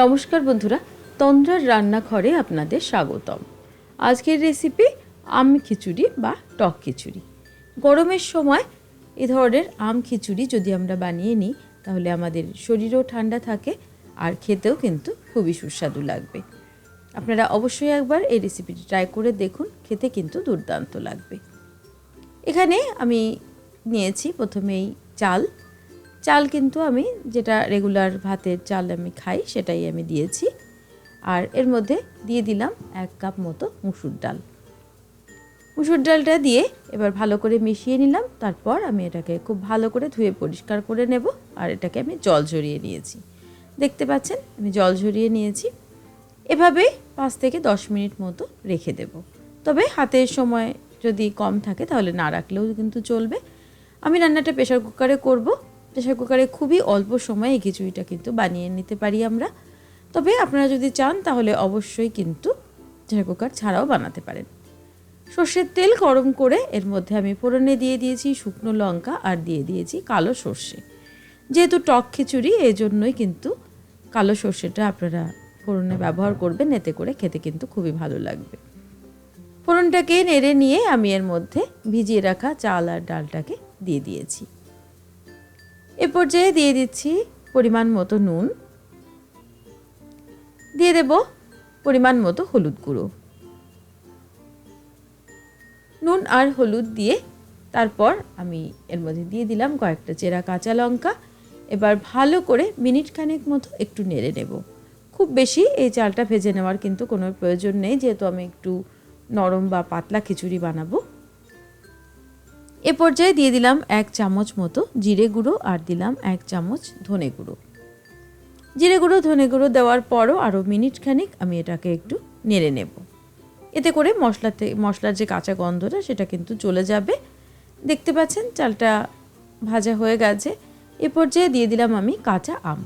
নমস্কার বন্ধুরা, তন্দ্রার রান্নাঘরে আপনাদের স্বাগতম। আজকের রেসিপি আম খিচুড়ি বা টক খিচুড়ি। গরমের সময় এ ধরনের আম খিচুড়ি যদি আমরা বানিয়ে নিই, তাহলে আমাদের শরীরও ঠান্ডা থাকে আর খেতেও কিন্তু খুবই সুস্বাদু লাগবে। আপনারা অবশ্যই একবার এই রেসিপিটি ট্রাই করে দেখুন, খেতে কিন্তু দুর্দান্ত লাগবে। এখানে আমি নিয়েছি প্রথমেই চাল চাল কিন্তু আমি যেটা রেগুলার ভাতের চাল আমি খাই, সেটাই আমি দিয়েছি। আর এর মধ্যে দিয়ে দিলাম এক কাপ মতো মুসুর ডাল। মুসুর ডালটা দিয়ে এবার ভালো করে মিশিয়ে নিলাম, তারপর আমি এটাকে খুব ভালো করে ধুয়ে পরিষ্কার করে নেব, আর এটাকে আমি জল ঝরিয়ে নিয়েছি। দেখতে পাচ্ছেন, আমি জল ঝরিয়ে নিয়েছি। এভাবেই পাঁচ থেকে দশ মিনিট মতো রেখে দেব। তবে হাতের সময় যদি কম থাকে, তাহলে না রাখলেও কিন্তু চলবে। আমি রান্নাটা প্রেশার কুকারে করব প্রেশার কুকারে খুবই অল্প সময়ে এই খিচুড়িটা কিন্তু বানিয়ে নিতে পারি আমরা। তবে আপনারা যদি চান তাহলে অবশ্যই কিন্তু প্রেশার কুকার ছাড়াও বানাতে পারেন। সর্ষের তেল গরম করে এর মধ্যে আমি ফোড়নে দিয়ে দিয়েছি শুকনো লঙ্কা আর দিয়ে দিয়েছি কালো সর্ষে। যেহেতু টক খিচুড়ি এই জন্যই কিন্তু কালো সর্ষেটা আপনারা ফোড়নে ব্যবহার করবেন, এতে করে খেতে কিন্তু খুবই ভালো লাগবে। ফোড়নটাকে নেড়ে নিয়ে আমি এর মধ্যে ভিজিয়ে রাখা চাল আর ডালটাকে দিয়ে দিয়েছি। এ পর্যায়ে দিয়ে দিচ্ছি পরিমাণ মতো নুন। দিয়ে দেব পরিমাণ মতো হলুদ গুঁড়ো। নুন আর হলুদ দিয়ে তারপর আমি এর মধ্যে দিয়ে দিলাম কয়েকটা চেরা কাঁচা লঙ্কা। এবার ভালো করে মিনিট খানেক মতো একটু নেড়ে নেব। খুব বেশি এই চালটা ভেজে নেওয়ার কিন্তু কোনো প্রয়োজন নেই, যেহেতু আমি একটু নরম বা পাতলা খিচুড়ি বানাবো। এ পর্যায়ে দিয়ে দিলাম এক চামচ মতো জিরে গুঁড়ো আর দিলাম এক চামচ ধনে গুঁড়ো। জিরে গুঁড়ো, ধনে গুঁড়ো দেওয়ার পরও আরও মিনিট খানিক আমি এটাকে একটু নেড়ে নেব। এতে করে মশলাতে, মশলার যে কাঁচা গন্ধটা সেটা কিন্তু চলে যাবে। দেখতে পাচ্ছেন চালটা ভাজা হয়ে গেছে। এ পর্যায়ে দিয়ে দিলাম আমি কাঁচা আম।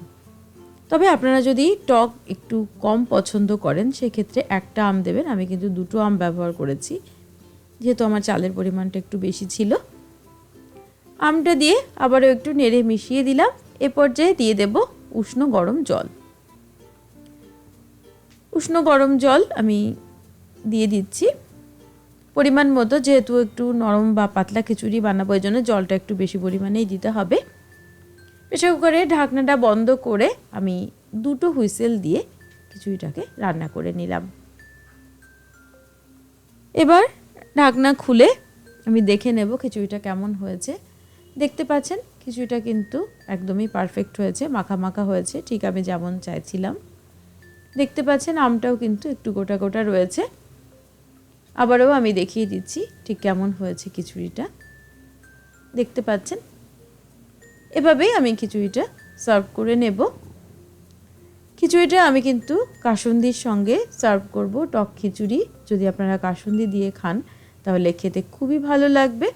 তবে আপনারা যদি টক একটু কম পছন্দ করেন, সেক্ষেত্রে একটা আম দেবেন। আমি কিন্তু দুটো আম ব্যবহার করেছি। যেহেতু আমার চালের পরিমাণটা একটু বেশি ছিল, আমটা দিয়ে আবারও একটু নেড়ে মিশিয়ে দিলাম। এ পর্যায়ে দিয়ে দেব উষ্ণ গরম জল। উষ্ণ গরম জল আমি দিয়ে দিচ্ছি। পরিমাণ মতো যেহেতু একটু নরম বা পাতলা খিচুড়ি বানাবো, এই জন্য জলটা একটু বেশি পরিমাণেই দিতে হবে। প্রেশার কুকারে ঢাকনাটা বন্ধ করে আমি দুটো হুইসেল দিয়ে খিচুড়িটাকে রান্না করে নিলাম। এবার ঢাকনা খুলে আমি দেখে নেব খিচুড়িটা কেমন হয়েছে। দেখতে পাচ্ছেন, খিচুড়িটা কিন্তু একদমই পারফেক্ট হয়েছে, মাখা মাখা হয়েছে, ঠিক আমি যেমন চাইছিলাম। দেখতে পাচ্ছেন, আমটাও কিন্তু একটু গোটা গোটা রয়েছে। আবারও আমি দেখিয়ে দিচ্ছি ঠিক কেমন হয়েছে খিচুড়িটা। দেখতে পাচ্ছেন, এভাবেই আমি খিচুড়িটা সার্ভ করে নেব। খিচুড়িটা আমি কিন্তু কাসুন্দির সঙ্গে সার্ভ করব টক খিচুড়ি। যদি আপনারা কাসুন্দি দিয়ে খান, তাহলে খেতে খুবই ভালো লাগবে।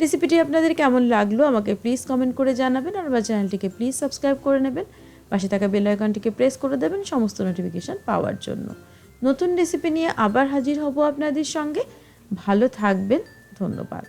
রেসিপিটি আপনাদের কেমন লাগল আমাকে প্লিজ কমেন্ট করে জানাবেন আর আমার চ্যানেলটিকে প্লিজ সাবস্ক্রাইব করে নেবেন। পাশে থাকা বেল আইকনটিকে প্রেস করে দেবেন সমস্ত নোটিফিকেশান পাওয়ার জন্য। নতুন রেসিপি নিয়ে আবার হাজির হব আপনাদের সঙ্গে। ভালো থাকবেন, ধন্যবাদ।